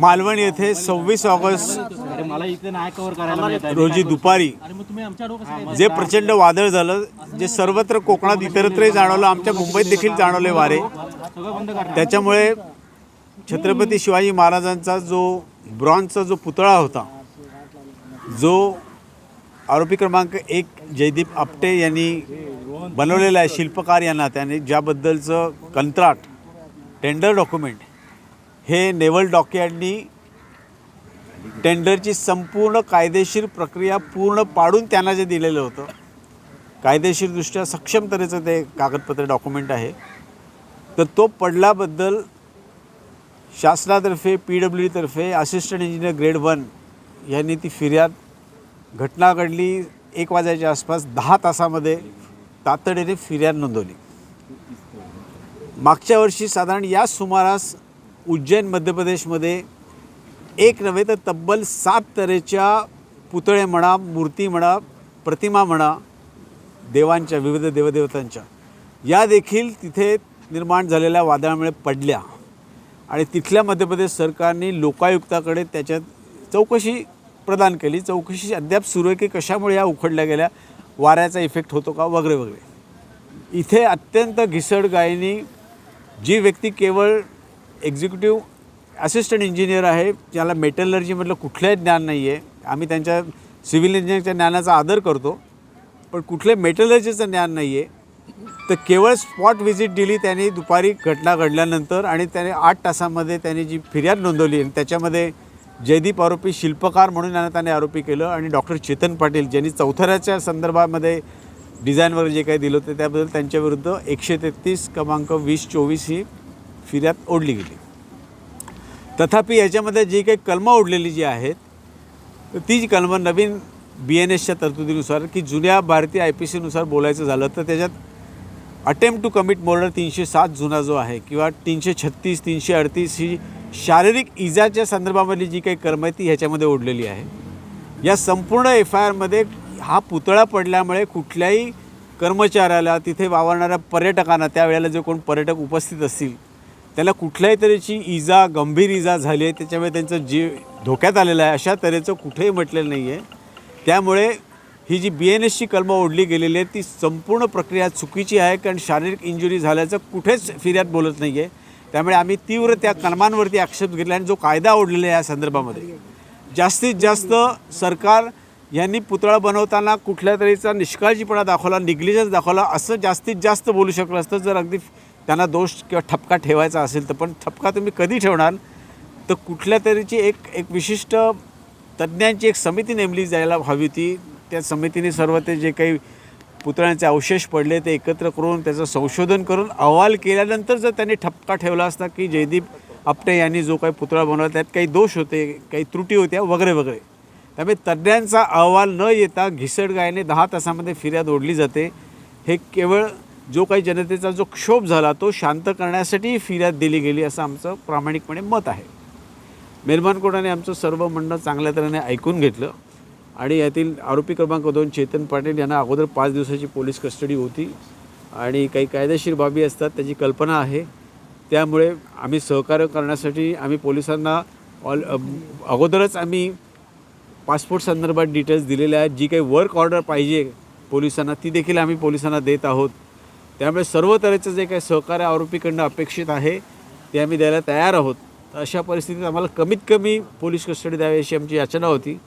मालवण येथे सव्वीस ऑगस्ट. रोजी दुपारी जे प्रचंड वादळ झालं जे सर्वत्र कोकणात इतरत्रही जाणवलं आमच्या मुंबईत देखील जाणवले वारे. त्याच्यामुळे छत्रपती शिवाजी महाराजांचा जो ब्रॉन्झचा जो पुतळा होता जो आरोपी क्रमांक एक जयदीप आपटे यांनी बनवलेला आहे शिल्पकार यांना त्याने ज्याबद्दलचं कंत्राट टेंडर डॉक्युमेंट हे नेव्हल डॉकयार्डनी टेंडरची संपूर्ण कायदेशीर प्रक्रिया पूर्ण पाडून त्यांना जे दिलेलं होतं कायदेशीरदृष्ट्या सक्षम तऱ्हेचं ते कागदपत्र डॉक्युमेंट आहे. तर तो पडल्याबद्दल शासनातर्फे पी डब्ल्यू डीतर्फे असिस्टंट इंजिनियर ग्रेड वन यांनी ती फिर्याद घटना घडली एक वाजायच्या आसपास दहा तासामध्ये तातडीने फिर्याद नोंदवली. मागच्या वर्षी साधारण या सुमारास उज्जैन मध्य प्रदेशमध्ये एक नव्हे तर तब्बल सात तऱ्हेच्या पुतळे म्हणा मूर्ती म्हणा प्रतिमा म्हणा देवांच्या विविध देवदेवतांच्या या देखील तिथे निर्माण झालेल्या वादळामुळे पडल्या. आणि तिथल्या मध्य प्रदेश सरकारने लोकायुक्ताकडे त्याच्यात चौकशी प्रदान केली. चौकशी अद्याप सुरू आहे की कशामुळे या उखडल्या गेल्या वाऱ्याचा इफेक्ट होतो का वगैरे वगैरे. इथे अत्यंत घिसडगाईनी जी व्यक्ती केवळ एक्झिक्युटिव्ह असिस्टंट इंजिनियर आहे ज्याला मेटलर्जीमधलं कुठलंही ज्ञान नाही आहे आम्ही त्यांच्या सिव्हिल इंजिनिअरिंगच्या ज्ञानाचा आदर करतो पण कुठले मेटलर्जीचं ज्ञान नाही आहे तर केवळ स्पॉट व्हिजिट दिली त्यांनी दुपारी घटना घडल्यानंतर आणि त्याने आठ तासामध्ये त्याने जी फिर्याद नोंदवली आणि त्याच्यामध्ये जयदीप आरोपी शिल्पकार म्हणून यांना त्याने आरोपी केलं आणि डॉक्टर चेतन पाटील ज्यांनी चौथऱ्याच्या संदर्भामध्ये डिझाईन वगैरे जे काही दिलं होतं त्याबद्दल त्यांच्याविरुद्ध एकशे तेहतीस क्रमांक वीस चोवीस ही फिर्याद ओढली गेली. तथापि याच्यामध्ये जी काही कलमं ओढलेली जी आहेत तर ती जी कलमं नवीन बी एन एसच्या तरतुदीनुसार की जुन्या भारतीय आय पी सीनुसार बोलायचं झालं तर त्याच्यात अटेम्प्ट टू कमिट मर्डर तीनशे सात जुना जो आहे किंवा तीनशे छत्तीस तीनशे अडतीस ही शारीरिक इजाच्या संदर्भामधली जी काही कर्म आहे ती ह्याच्यामध्ये ओढलेली आहे. या संपूर्ण एफ आय आरमध्ये हा पुतळा पडल्यामुळे कुठल्याही कर्मचाऱ्याला तिथे वावरणाऱ्या पर्यटकांना त्यावेळेला जे कोण पर्यटक उपस्थित असतील त्याला कुठल्याही तऱ्हेची इजा गंभीर इजा झाली आहे त्याच्यामुळे त्यांचं जीव धोक्यात आलेलं आहे. अशा तऱ्हेचं कुठेही म्हटलेलं नाही आहे त्यामुळे ही जी बी एन एसची कलमं ओढली गेलेली आहे ती संपूर्ण प्रक्रिया चुकीची आहे कारण शारीरिक इंजुरी झाल्याचं कुठेच फिर्याद बोलत नाही आहे त्यामुळे आम्ही तीव्र त्या कलमांवरती आक्षेप घेतला आणि जो कायदा ओढलेला आहे या संदर्भामध्ये. जास्तीत जास्त सरकार यांनी पुतळा बनवताना कुठल्या तऱ्हेचा निष्काळजीपणा दाखवला निग्लिजन्स दाखवला असं जास्तीत जास्त बोलू शकलं असतं. जर अगदी त्यांना दोष किंवा ठपका ठेवायचा असेल तर पण ठपका तुम्ही कधी ठेवणार? तर कुठल्या तऱ्हेची एक एक विशिष्ट तज्ज्ञांची एक समिती नेमली जायला हवी होती. त्या समितीने सर्व ते जे काही पुतळ्यांचे अवशेष पडले ते एकत्र करून त्याचं संशोधन करून अहवाल केल्यानंतर जर त्यांनी ठपका ठेवला असता की जयदीप आपटे यांनी जो काही पुतळा बनवला त्यात काही दोष होते काही त्रुटी होत्या वगैरे वगैरे. त्यामुळे तज्ज्ञांचा अहवाल न येता घिसडगायने दहा तासामध्ये फिर्याद ओढली जाते. हे केवळ जो काही जनतेचा जो क्षोभ झाला तो शांत करण्यासाठी फिर्याद दिली गेली असं आमचं प्रामाणिकपणे मत आहे. मेलमान कोर्टाने आमचं सर्व म्हणणं चांगल्या तऱ्हेने ऐकून घेतलं आणि यातील आरोपी क्रमांक दोन चेतन पाटील यांना अगोदर पाच दिवसाची पोलीस कस्टडी होती आणि काही कायदेशीर बाबी असतात त्याची कल्पना आहे. त्यामुळे आम्ही सहकार्य करण्यासाठी आम्ही पोलिसांना ऑल अगोदरच आम्ही पासपोर्ट संदर्भात डिटेल्स दिलेल्या आहेत. जी काही वर्क ऑर्डर पाहिजे पोलिसांना ती देखील आम्ही पोलिसांना देत आहोत. त्यामुळे सर्व तऱ्हेचं जे काही सहकार्य आरोपीकडनं अपेक्षित आहे ते आम्ही द्यायला तयार आहोत. तर अशा परिस्थितीत आम्हाला कमीत कमी पोलीस कस्टडी द्यावी अशी आमची याचना होती.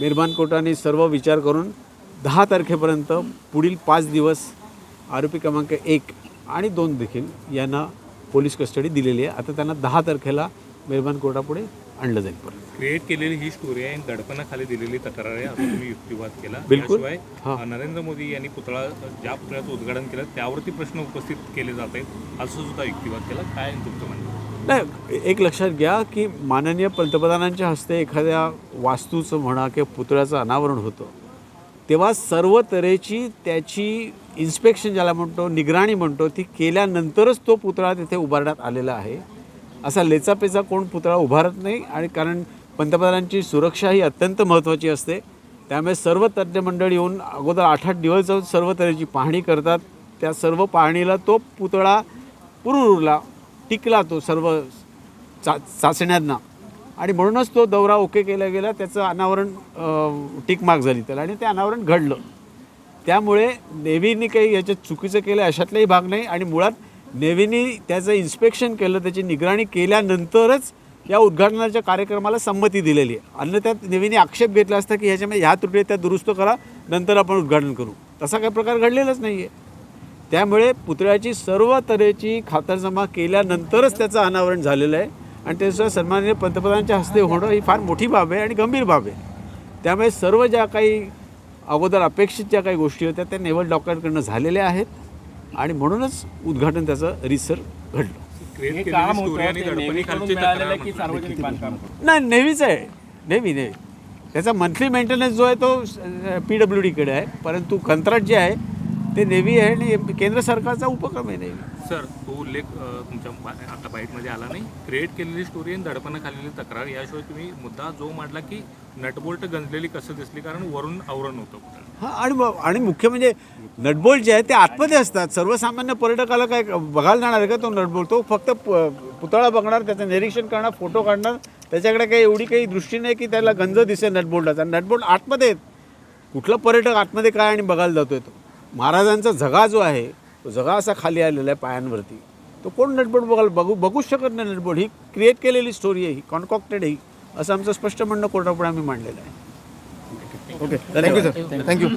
निर्माण कोर्टाने सर्व विचार करून दहा तारखेपर्यंत पुढील पाच दिवस आरोपी क्रमांक एक आणि दोन देखील यांना पोलीस कस्टडी दिलेली आहे. आता त्यांना दहा तारखेला मेहरबान कोर्टापुढे आणलं जाईल परत. क्रिएट केलेली ही स्टोरी आहे आणि दडपणाखाली दिलेली तक्रार आहे असं तुम्ही युक्तिवाद केला. बिलकुल. याशिवाय हां. नरेंद्र मोदी यांनी पुतळा ज्या पुतळ्याचं उद्घाटन केलं त्यावरती प्रश्न उपस्थित केले जात आहेत. असं सुद्धा युक्तिवाद केला. काय तुमचं म्हणणं? नाही एक लक्षात घ्या की माननीय पंतप्रधानांच्या हस्ते एखाद्या वास्तूचं म्हणा किंवा पुतळ्याचं अनावरण होतं. तेव्हा सर्व तऱ्हेची त्याची इन्स्पेक्शन ज्याला म्हणतो निगराणी म्हणतो ती केल्यानंतरच तो पुतळा तिथे उभारण्यात आलेला आहे. असा लेचापेचा कोण पुतळा उभारत नाही आणि कारण पंतप्रधानांची सुरक्षा ही अत्यंत महत्त्वाची असते. त्यामुळे सर्व तज्ज्ञ मंडळ येऊन अगोदर आठ आठ दिवस जाऊन सर्व तऱ्हेची पाहणी करतात. त्या सर्व पाहणीला तो पुतळा पुरून उरला टिकला तो सर्व चा चाचण्यांना. आणि म्हणूनच तो दौरा ओके केला गेला. त्याचं अनावरण टिक मार्क झाली त्याला आणि ते अनावरण घडलं. त्यामुळे नेव्हीने काही याच्यात चुकीचं केलं अशातलाही भाग नाही आणि मुळात नेव्हीनी त्याचं इन्स्पेक्शन केलं त्याची निगराणी केल्यानंतरच या उद्घाटनाच्या कार्यक्रमाला संमती दिलेली आहे. त्यात नेव्हीने आक्षेप घेतला असता की ह्याच्यामध्ये ह्या त्रुटी त्या दुरुस्त करा नंतर आपण उद्घाटन करू. तसा काही प्रकार घडलेलाच नाही आहे त्यामुळे पुतळ्याची सर्व तऱ्हेची खातरजमा केल्यानंतरच त्याचं अनावरण झालेलं आहे. आणि त्याचं सन्माननीय पंतप्रधानांच्या हस्ते होणं ही फार मोठी बाब आहे आणि गंभीर बाब आहे. त्यामुळे सर्व ज्या काही अगोदर अपेक्षित ज्या काही गोष्टी होत्या त्या नेवल डॉक्टरकडनं झालेल्या आहेत. आणि म्हणूनच उद्घाटन त्याचं रिसर घडलं. नाही नेव्हीच आहे. नेव्ही नेव्ही त्याचा मंथली मेंटेनन्स जो आहे तो पी डब्ल्यू डीकडे आहे. परंतु कंत्राट जे आहे ते नेव्ही आहे आणि केंद्र सरकारचा उपक्रम आहे नेव्ही सर उल्लेख तुमच्या आता बाईटमध्ये आला नाही. क्रिएट केलेली स्टोरी आणि दडपणं खाल्लेली तक्रार याशिवाय तुम्ही मुद्दा जो मांडला की नटबोल्ट गंजलेली कसं दिसली कारण वरून आवरण होतं हां आणि आणि मुख्य म्हणजे नटबोल्ट जे आहे ते आतमध्ये असतात. सर्वसामान्य पर्यटकाला काय बघायला जाणार आहे का तो नटबोल्ट? तो फक्त प- पुतळा बघणार त्याचं निरीक्षण करणार फोटो काढणार. त्याच्याकडे काही एवढी काही दृष्टी नाही की त्याला गंज दिसेल नटबोल्टाचा. नटबोल्ट आतमध्ये आहेत. कुठला पर्यटक आतमध्ये काय आणि बघायला जातोय तो? महाराजांचा झगा जो आहे तो झगा असा खाली आलेला आहे पायांवरती. तो कोण नटबोल्ट बघाल बघू बघूच शकत नाही नटबोल्ट ही क्रिएट केलेली स्टोरी आहे ही कॉन्कॉक्टेड आहे ही असं आमचं स्पष्ट म्हणणं कोर्टापुढे आम्ही मांडलेलं आहे. Okay thank you sir thank you